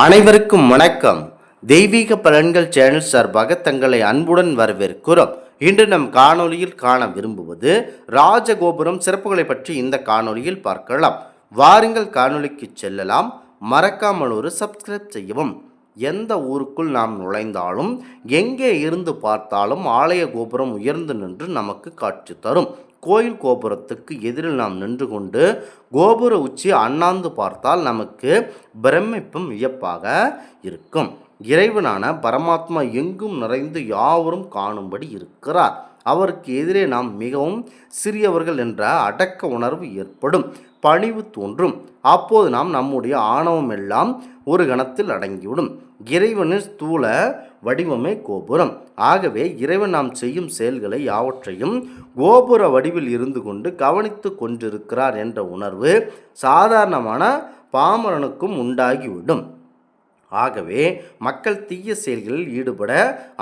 அனைவருக்கும் வணக்கம். தெய்வீக பலன்கள் சேனல் சார்பாக தங்களை அன்புடன் வரவேற்கிறோம். இன்று நம் காணொளியில் காண விரும்புவது ராஜகோபுரம் சிறப்புகளை பற்றி இந்த காணொளியில் பார்க்கலாம். வாருங்கள் காணொலிக்கு செல்லலாம். மறக்காமல் ஒரு சப்ஸ்கிரைப் செய்யவும். எந்த ஊருக்குள் நாம் நுழைந்தாலும் எங்கே இருந்து பார்த்தாலும் ஆலய கோபுரம் உயர்ந்து நின்று நமக்கு காட்சி தரும். கோயில் கோபுரத்துக்கு எதிரில் நாம் நின்று கொண்டு கோபுர உச்சி அண்ணாந்து பார்த்தால் நமக்கு பிரமிப்பும் வியப்பாக இருக்கும். இறைவனான பரமாத்மா எங்கும் நிறைந்து யாவரும் காணும்படி இருக்கிறார். அவருக்கு எதிரே நாம் மிகவும் சிறியவர்கள் என்ற அடக்க உணர்வு ஏற்படும். பணிவு தோன்றும். அப்போது நாம் நம்முடைய ஆணவம் எல்லாம் ஒரு கணத்தில் அடங்கிவிடும். இறைவனின் ஸ்தூல வடிவமே கோபுரம். ஆகவே இறைவன் நாம் செய்யும் செயல்களை யாவற்றையும் கோபுர வடிவில் இருந்து கொண்டு கவனித்து கொண்டிருக்கிறார் என்ற உணர்வு சாதாரணமான பாமரனுக்கும் உண்டாகிவிடும். ஆகவே மக்கள் தீய செயல்களில் ஈடுபட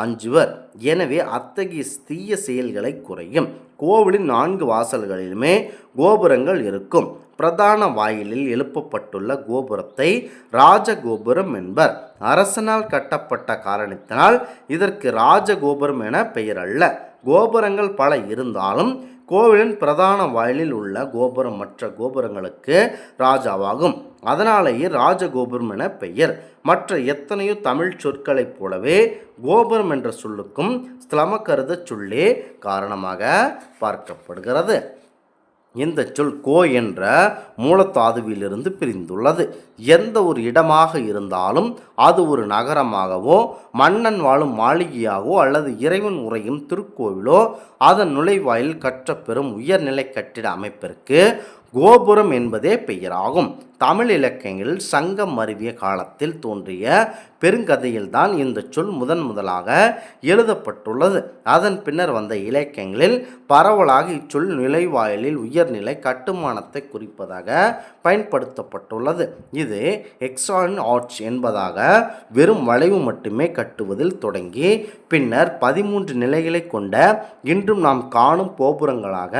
அஞ்சுவர். எனவே அத்தகைய தீய செயல்களை குறையும். கோவிலின் நான்கு வாசல்களிலுமே கோபுரங்கள் இருக்கும். பிரதான வாயிலில் எழுப்பப்பட்டுள்ள கோபுரத்தை ராஜகோபுரம் என்பர். அரசனால் கட்டப்பட்ட காரணத்தினால் இதற்கு ராஜகோபுரம் என பெயர் அல்ல. கோபுரங்கள் பல இருந்தாலும் கோவிலின் பிரதான வாயிலில் உள்ள கோபுரம் மற்ற கோபுரங்களுக்கு ராஜாவாகும். அதனாலேயே ராஜகோபுரம் என பெயர். மற்ற எத்தனையோ தமிழ் சொற்களைப் போலவே கோபுரம் என்ற சொல்லுக்கும் ஸ்தலமக்கருத சொல்லே காரணமாக பார்க்கப்படுகிறது. இந்த சொல் கோ என்ற மூலத்தாதுவிலிருந்து பிரிந்துள்ளது. எந்த ஒரு இடமாக இருந்தாலும் அது ஒரு நகரமாகவோ மன்னன் வாழும் மாளிகையாகவோ அல்லது இறைவன் உறையும் திருக்கோவிலோ அதன் நுழைவாயில் கற்ற பெறும் உயர்நிலை கட்டிட அமைப்பிற்கு கோபுரம் என்பதே பெயராகும். தமிழ் இலக்கியங்களில் சங்கம் மருவிய காலத்தில் தோன்றிய பெருங்கதையில்தான் இந்த சொல் முதன் முதலாக எழுதப்பட்டுள்ளது. அதன் பின்னர் வந்த இலக்கியங்களில் பரவலாக இச்சொல் நிலைவாயிலில் உயர்நிலை கட்டுமானத்தை குறிப்பதாக பயன்படுத்தப்பட்டுள்ளது. இது எக்ஸான் ஆர்ச் என்பதாக வெறும் வளைவு மட்டுமே கட்டுவதில் தொடங்கி பின்னர் பதிமூன்று நிலைகளை கொண்ட இன்றும் நாம் காணும் கோபுரங்களாக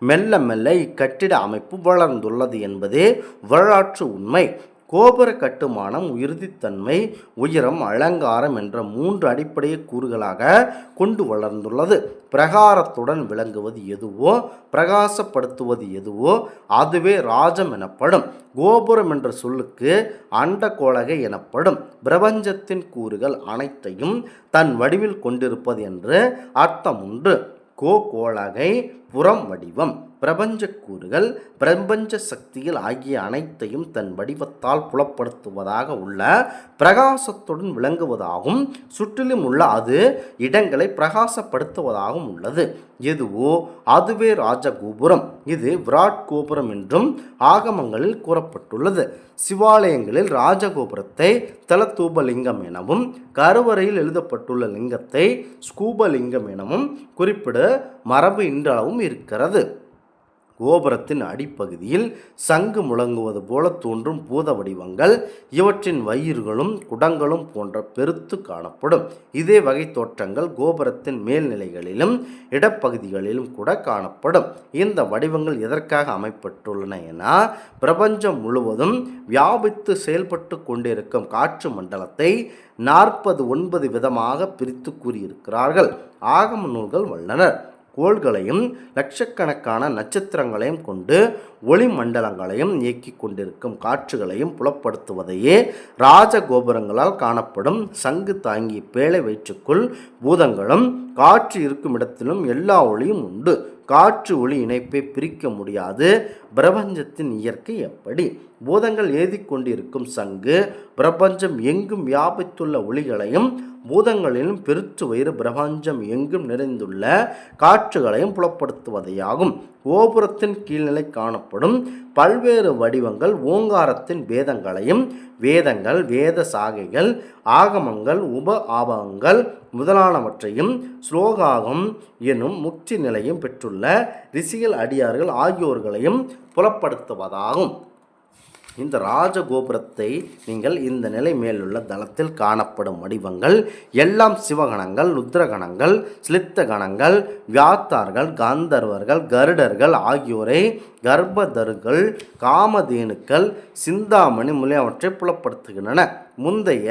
மெல்ல மெல்ல இக்கட்டிட அமைப்பு வளர்ந்துள்ளது என்பது வரலாற்று உண்மை கோபுர கட்டுமானம் உறுதித்தன்மை உயரம் அலங்காரம் என்ற மூன்று அடிப்படை கூறுகளாக கொண்டு வளர்ந்துள்ளது. பிரகாரத்துடன் விளங்குவது எதுவோ பிரகாசப்படுத்துவது எதுவோ அதுவே ராஜம் எனப்படும். கோபுரம் என்ற சொல்லுக்கு அண்டகோலகை எனப்படும். பிரபஞ்சத்தின் கூறுகள் அனைத்தையும் தன் வடிவில் கொண்டிருப்பது என்று அர்த்தம் உண்டு. கோ கோலகை புறம் வடிவம். பிரபஞ்ச கூறுகள் பிரபஞ்ச சக்திகள் ஆகிய அனைத்தையும் தன் வடிவத்தால் புலப்படுத்துவதாக உள்ள பிரகாசத்துடன் விளங்குவதாகவும் சுற்றிலும் உள்ள அது இடங்களை பிரகாசப்படுத்துவதாகவும் உள்ளது. எதுவோ அதுவே ராஜகோபுரம். இது விராட் கோபுரம் என்றும் ஆகமங்களில் கூறப்பட்டுள்ளது. சிவாலயங்களில் ராஜகோபுரத்தை தலத்தூபலிங்கம் எனவும் கருவறையில் எழுதப்பட்டுள்ள லிங்கத்தை ஸ்கூபலிங்கம் எனவும் குறிப்பிட மரபு இன்றளவும் இருக்கிறது. கோபுரத்தின் அடிப்பகுதியில் சங்கு முழங்குவது போல தோன்றும் பூத வடிவங்கள் இவற்றின் வயிறுகளும் குடங்களும் போன்ற பெருத்து காணப்படும். இதே வகை தோற்றங்கள் கோபுரத்தின் மேல்நிலைகளிலும் இடப்பகுதிகளிலும் கூட காணப்படும். இந்த வடிவங்கள் எதற்காக அமைப்பட்டுள்ளன என பிரபஞ்சம் முழுவதும் வியாபித்து செயல்பட்டு கொண்டிருக்கும் காற்று மண்டலத்தை நாற்பது ஒன்பது விதமாக பிரித்து கூறியிருக்கிறார்கள். ஆகம நூல்கள் வல்லனர். கோள்களையும் லட்சக்கணக்கான நட்சத்திரங்களையும் கொண்டு ஒளி மண்டலங்களையும் இயக்கி கொண்டிருக்கும் காற்றுகளையும் புலப்படுத்துவதையே ராஜகோபுரங்களால் காணப்படும் சங்கு தாங்கி பேழை வயிற்றுக்குள் பூதங்களும் காற்று இருக்கும் இடத்திலும் எல்லா ஒளியும் உண்டு. காற்று ஒளி இணைப்பை பிரிக்க முடியாது. பிரபஞ்சத்தின் இயற்கை எப்படி? பூதங்கள் ஏதி கொண்டிருக்கும் சங்கு பிரபஞ்சம் எங்கும் வியாபித்துள்ள ஒளிகளையும் பூதங்களிலும் பெருத்து வயிறு பிரபஞ்சம் எங்கும் நிறைந்துள்ள காற்றுகளையும் புலப்படுத்துவதையாகும். கோபுரத்தின் கீழ்நிலை காணப்படும் பல்வேறு வடிவங்கள் ஓங்காரத்தின் வேதங்களையும் வேதங்கள் வேத சாகைகள் ஆகமங்கள் உப ஆபகங்கள் முதலானவற்றையும் ஸ்லோகாகம் எனும் முக்தி நிலையும் பெற்றுள்ள ரிஷிகள் அடியார்கள் ஆகியோர்களையும் புலப்படுத்துவதாகும். இந்த ராஜகோபுரத்தை நீங்கள் இந்த நிலை மேலுள்ள தளத்தில் காணப்படும் வடிவங்கள் எல்லாம் சிவகணங்கள் ருத்ரகணங்கள் சிலித்த கணங்கள் வியாத்தார்கள் காந்தர்வர்கள் கருடர்கள் ஆகியோரை கர்ப்பதர்கள் காமதேனுக்கள் சிந்தாமணி முதலியவற்றை புலப்படுத்துகின்றன. முந்தைய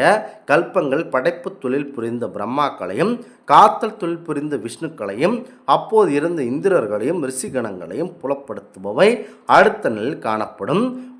கல்பங்கள் படைப்பு தொழில் புரிந்த பிரம்மாக்களையும் காத்தல் தொழில் புரிந்த விஷ்ணுக்களையும் அப்போது இருந்த இந்திரர்களையும் ரிஷிகணங்களையும் புலப்படுத்துபவை அடுத்த நிலையில் காணப்படும்